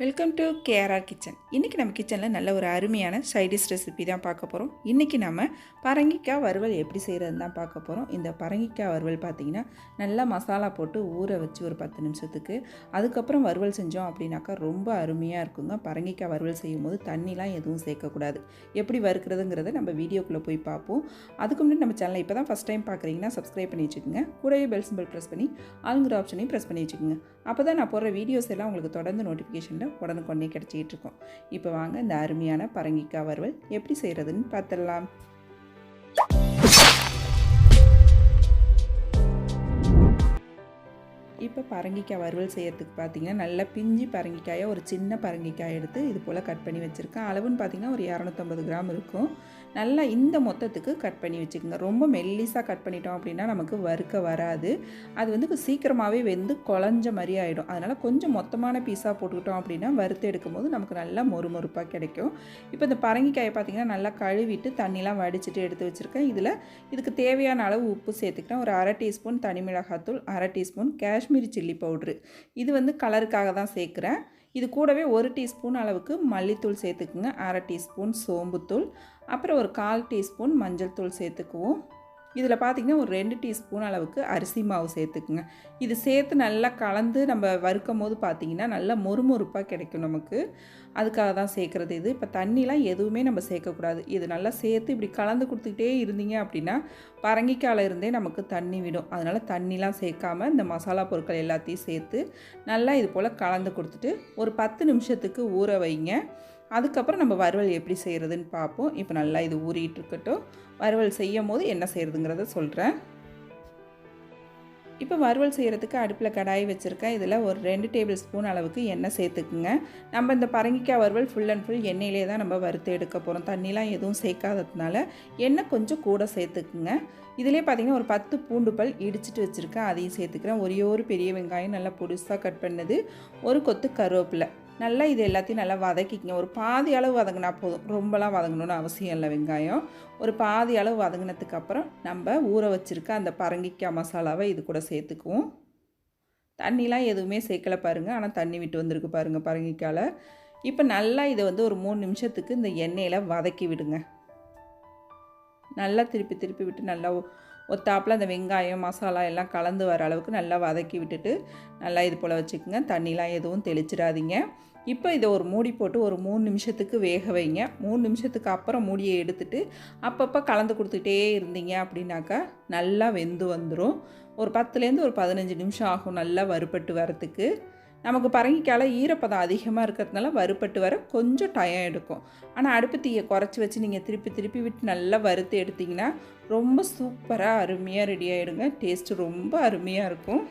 Welcome to KRR kitchen இன்றைக்கி நம்ம கிச்சனில் நல்ல ஒரு அருமையான சைடிஷ் ரெசிபி தான் பார்க்க போகிறோம் இன்றைக்கி நம்ம பரங்கிக்காய் வறுவல் எப்படி செய்கிறதுன்னு தான் பார்க்க போகிறோம் இந்த பரங்கிக்காய் வறுவல் பார்த்திங்கன்னா நல்லா மசாலா போட்டு ஊற வச்சு ஒரு பத்து நிமிஷத்துக்கு அதுக்கப்புறம் வறுவல் செஞ்சோம் அப்படின்னாக்கா ரொம்ப அருமையாக இருக்குங்க. பரங்கிக்காய் வறுவல் செய்யும் போது தண்ணிலாம் எதுவும் சேர்க்கக்கூடாது. எப்படி வறுக்கிறதுங்கிறத நம்ம வீடியோக்குள்ளே போய் பார்ப்போம். அதுக்கு முன்னாடி நம்ம சேனலை இப்போ தான் ஃபஸ்ட் டைம் பார்க்குறீங்கன்னா சப்ஸ்கிரைப் பண்ணி வச்சுக்கோங்க. கூடவே பெல் சிம்பிள் ப்ரெஸ் பண்ணி ஆளுங்கிற ஆப்ஷனையும் ப்ரெஸ் பண்ணி வச்சுக்கோங்க. அப்போ தான் நான் போடுற வீடியோஸ் எல்லாம் உங்களுக்கு தொடர்ந்து நோட்டிஃபிகேஷனில் உடனுக்குடனே கிடச்சிக்கிட்டு இருக்கோம். இப்போ வாங்க இந்த அருமையான பரங்கிக்காய் வறுவல் எப்படி செய்கிறதுன்னு பார்த்துடலாம். இப்போ பரங்கிக்காய் வறுவல் செய்கிறதுக்கு பார்த்தீங்கன்னா நல்லா பிஞ்சு பரங்கிக்காயை ஒரு சின்ன பரங்கிக்காய் எடுத்து இது போல் கட் பண்ணி வச்சுருக்கேன். அளவுன்னு பார்த்தீங்கன்னா ஒரு இரநூத்தம்பது கிராம் இருக்கும். நல்லா இந்த மொத்தத்துக்கு கட் பண்ணி வச்சுக்கோங்க. ரொம்ப மெல்லிஸாக கட் பண்ணிட்டோம் அப்படின்னா நமக்கு வறுக்க வராது. அது வந்து சீக்கிரமாகவே வெந்து குழஞ்ச மாதிரி ஆகிடும் அதனால் கொஞ்சம் மொத்தமான பீஸாக போட்டுக்கிட்டோம் அப்படின்னா வறுத்து எடுக்கும்போது நமக்கு நல்லா மொறுமொறுப்பாக கிடைக்கும். இப்போ இந்த பரங்கிக்காயை பார்த்திங்கன்னா நல்லா கழுவிட்டு தண்ணிலாம் வடிச்சிட்டு எடுத்து வச்சுருக்கேன். இதில் இதுக்கு தேவையான அளவு உப்பு சேர்த்துக்கிட்டேன். ஒரு அரை டீஸ்பூன் தனி மிளகாத்தூள் அரை டீஸ்பூன் காஷ்மீரி சில்லி பவுட்ரு. இது வந்து கலருக்காக தான் சேர்க்குறேன். இது கூடவே ஒரு டீஸ்பூன் அளவுக்கு மல்லித்தூள் சேர்த்துக்குங்க. அரை டீஸ்பூன் சோம்புத்தூள். அப்புறம் ஒரு கால் டீஸ்பூன் மஞ்சள் தூள் சேர்த்துக்குவோம். இதில் பார்த்திங்கன்னா ஒரு ரெண்டு டீஸ்பூன் அளவுக்கு அரிசி மாவு சேர்த்துக்குங்க. இது சேர்த்து நல்லா கலந்து நம்ம வறுக்கும் போது பார்த்திங்கன்னா நல்லா மொறுமொறுப்பாக கிடைக்கும் நமக்கு. அதுக்காக தான் சேர்க்குறது இது. இப்போ தண்ணிலாம் எதுவுமே நம்ம சேர்க்கக்கூடாது. இது நல்லா சேர்த்து இப்படி கலந்து கொடுத்துக்கிட்டே இருந்தீங்க அப்படின்னா பரங்கிக்கால இருந்தே நமக்கு தண்ணி விடும். அதனால் தண்ணிலாம் சேர்க்காம இந்த மசாலா பொருட்கள் எல்லாத்தையும் சேர்த்து நல்லா இது போல் கலந்து கொடுத்துட்டு ஒரு பத்து நிமிஷத்துக்கு ஊற வைங்க. அதுக்கப்புறம் நம்ம வறுவல் எப்படி செய்கிறதுன்னு பார்ப்போம். இப்போ நல்லா இது ஊறிட்டு இருக்கட்டும். வறுவல் செய்யும் போது என்ன செய்கிறதுங்கிறத சொல்கிறேன் இப்போ வறுவல் செய்கிறதுக்கு அடுப்பில் கடாய் வச்சுருக்கேன். இதில் ஒரு ரெண்டு டேபிள் ஸ்பூன் அளவுக்கு எண்ணெய் சேர்த்துக்குங்க. நம்ம இந்த பரங்கிக்காய் வறுவல் ஃபுல் அண்ட் ஃபுல் எண்ணெயிலே தான் நம்ம வறுத்து எடுக்க போகிறோம் தண்ணிலாம் எதுவும் சேர்க்காததுனால எண்ணெய் கொஞ்சம் கூட சேர்த்துக்குங்க. இதிலே பார்த்திங்கன்னா ஒரு பத்து பூண்டு பல் இடிச்சிட்டு வச்சுருக்கேன். அதையும் சேர்த்துக்கிறேன். ஒரே ஒரு பெரிய வெங்காயம் நல்லா பொடிசாக கட் பண்ணது. ஒரு கொத்து கருவேப்பிலை. நல்லா இது எல்லாத்தையும் நல்லா வதக்கிக்கங்க. ஒரு பாதி அளவு வதங்கினா போதும். ரொம்பலாம் வதங்கணும்னு அவசியம் இல்லை வெங்காயம். ஒரு பாதி அளவு வதங்கினதுக்கப்புறம் நம்ம ஊற வச்சுருக்க அந்த பரங்கிக்காய் மசாலாவை இது கூட சேர்த்துக்குவோம். தண்ணிலாம் எதுவுமே சேர்க்கலை பாருங்கள் ஆனால் தண்ணி விட்டு வந்திருக்கு பாருங்கள் பரங்கிக்காயில் இப்போ நல்லா இதை வந்து ஒரு மூணு நிமிஷத்துக்கு இந்த எண்ணெயில் வதக்கி விடுங்க. நல்லா திருப்பி திருப்பி விட்டு நல்லா ஒத்தாப்பில் அந்த வெங்காயம் மசாலா எல்லாம் கலந்து வர அளவுக்கு நல்லா வதக்கி விட்டுட்டு நல்லா இது போல் வச்சுக்கோங்க. தண்ணிலாம் எதுவும் தெளிச்சிடாதீங்க. இப்போ இதை ஒரு மூடி போட்டு ஒரு மூணு நிமிஷத்துக்கு வேக வைங்க. மூணு நிமிஷத்துக்கு அப்புறம் மூடியை எடுத்துட்டு அப்பப்போ கலந்து கொடுத்துட்டே இருந்தீங்க அப்படின்னாக்கா நல்லா வெந்து வந்துடும் ஒரு பத்துலேருந்து ஒரு பதினஞ்சு நிமிஷம் ஆகும் நல்லா வறுபட்டு வரத்துக்கு நமக்கு பரங்கிக்கால ஈரப்பதம் அதிகமாக இருக்கிறதுனால வறுப்பட்டு வர கொஞ்சம் டயம் எடுக்கும். ஆனால் அடுப்பு தீயை குறைச்சி வச்சு நீங்கள் திருப்பி திருப்பி விட்டு நல்லா வறுத்து எடுத்திங்கன்னா ரொம்ப சூப்பராக அருமையாக ரெடி ஆகிடுங்க டேஸ்ட்டு ரொம்ப அருமையாக இருக்கும்.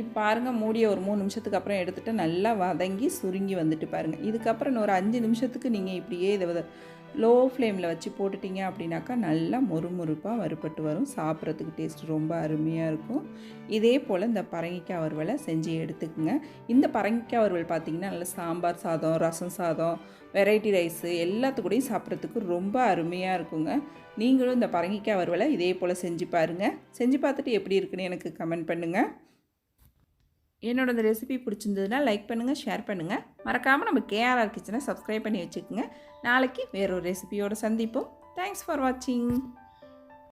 இப்போ பாருங்கள் மூடியை ஒரு மூணு நிமிஷத்துக்கு அப்புறம் எடுத்துகிட்டு நல்லா வதங்கி சுருங்கி வந்துட்டு பாருங்கள் இதுக்கப்புறம் ஒரு அஞ்சு நிமிஷத்துக்கு நீங்கள் இப்படியே இதை லோ ஃப்ளேமில் வச்சு போட்டுட்டிங்க அப்படின்னாக்கா நல்லா மொறுமொறுப்பாக வறுபட்டு வரும். சாப்பிட்றதுக்கு டேஸ்ட் ரொம்ப அருமையாக இருக்கும். இதே போல் இந்த பரங்கிக்காய் வறுவலை செஞ்சு எடுத்துக்கோங்க. இந்த பரங்கிக்காய் வறுவல் பார்த்திங்கன்னா நல்லா சாம்பார் சாதம் ரசம் சாதம் வெரைட்டி ரைஸு எல்லாத்துக்கூடையும் சாப்பிட்றதுக்கு ரொம்ப அருமையாக இருக்குங்க. நீங்களும் இந்த பரங்கிக்காய் வறுவலை இதே போல் செஞ்சு பாருங்கள் செஞ்சு பார்த்துட்டு எப்படி இருக்குன்னு எனக்கு கமெண்ட் பண்ணுங்கள் என்னோட இந்த ரெசிபி பிடிச்சிருந்ததுன்னா லைக் பண்ணுங்கள் ஷேர் பண்ணுங்கள் மறக்காமல் நம்ம கேஆர்ஆர் கிச்சனை சப்ஸ்கிரைப் பண்ணி வச்சுக்கோங்க. நாளைக்கு வேறொரு ரெசிபியோட சந்திப்போம். தேங்க்ஸ் ஃபார் வாட்சிங்